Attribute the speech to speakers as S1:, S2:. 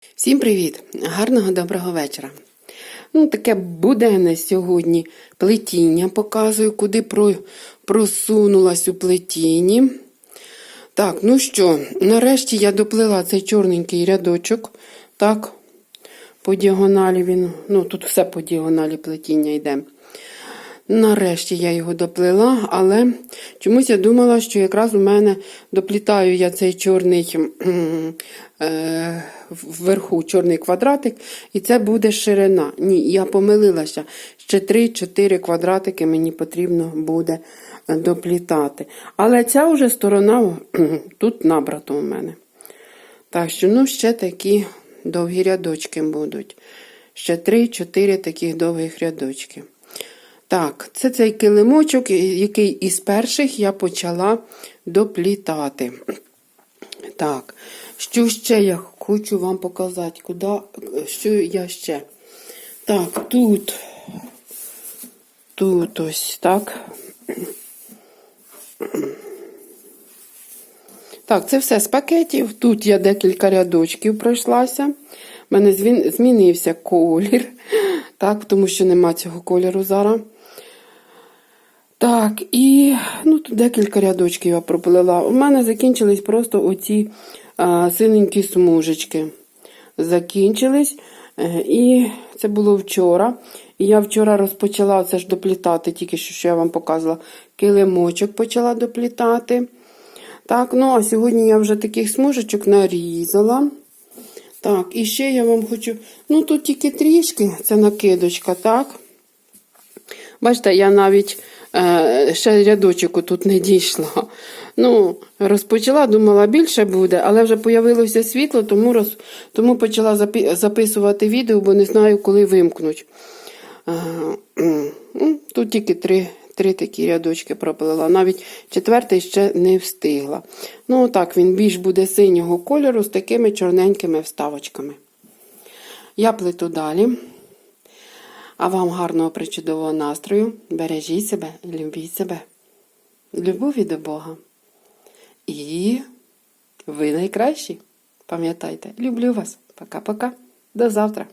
S1: Всім привіт! Гарного доброго вечора. Ну, таке буденне сьогодні плетіння показую, куди про, просунулась у плетінні. Так, ну що, нарешті я доплила цей чорненький рядочок. Так, по діагоналі він, ну тут все по діагоналі плетіння йде. Нарешті я його доплила, але чомусь я думала, що якраз у мене доплітаю я цей чорний е, вверху чорний квадратик, і це буде ширина. Ні, я помилилася. Ще 3-4 квадратики мені потрібно буде доплітати. Але ця вже сторона тут набрата у мене. Так що, ну, ще такі довгі рядочки будуть. Ще 3-4 таких довгих рядочки. Так, це цей килимочок, який із перших я почала доплітати. Так, що ще я хочу вам показати, куди, що я ще. Так, тут, тут ось так. Так, це все з пакетів. Тут я декілька рядочків пройшлася. У мене змінився колір, так, тому що нема цього кольору зараз. Так, і ну, тут декілька рядочків я проплила. У мене закінчились просто оці а, синенькі смужечки. Закінчились. Е, і це було вчора. І я вчора розпочала це ж доплітати, тільки що, що я вам показувала, килимочок почала доплітати. Так, ну а сьогодні я вже таких смужечок нарізала. Так, і ще я вам хочу. Ну, тут тільки трішки, це накидочка, так? Бачите, я навіть е, ще рядочок тут не дійшла. Ну, розпочала, думала, більше буде, але вже появилося світло, тому роз, тому почала запи, записувати відео, бо не знаю, коли вимкнуть. Е, тут тільки три. Три такі рядочки проплила. Навіть четвертий ще не встигла. Ну, так, він більш буде синього кольору з такими чорненькими вставочками. Я плету далі. А вам гарного причудового настрою. Бережіть себе, любіть себе. Любові до Бога. І ви найкращі. Пам'ятайте, люблю вас. Пока-пока. До завтра.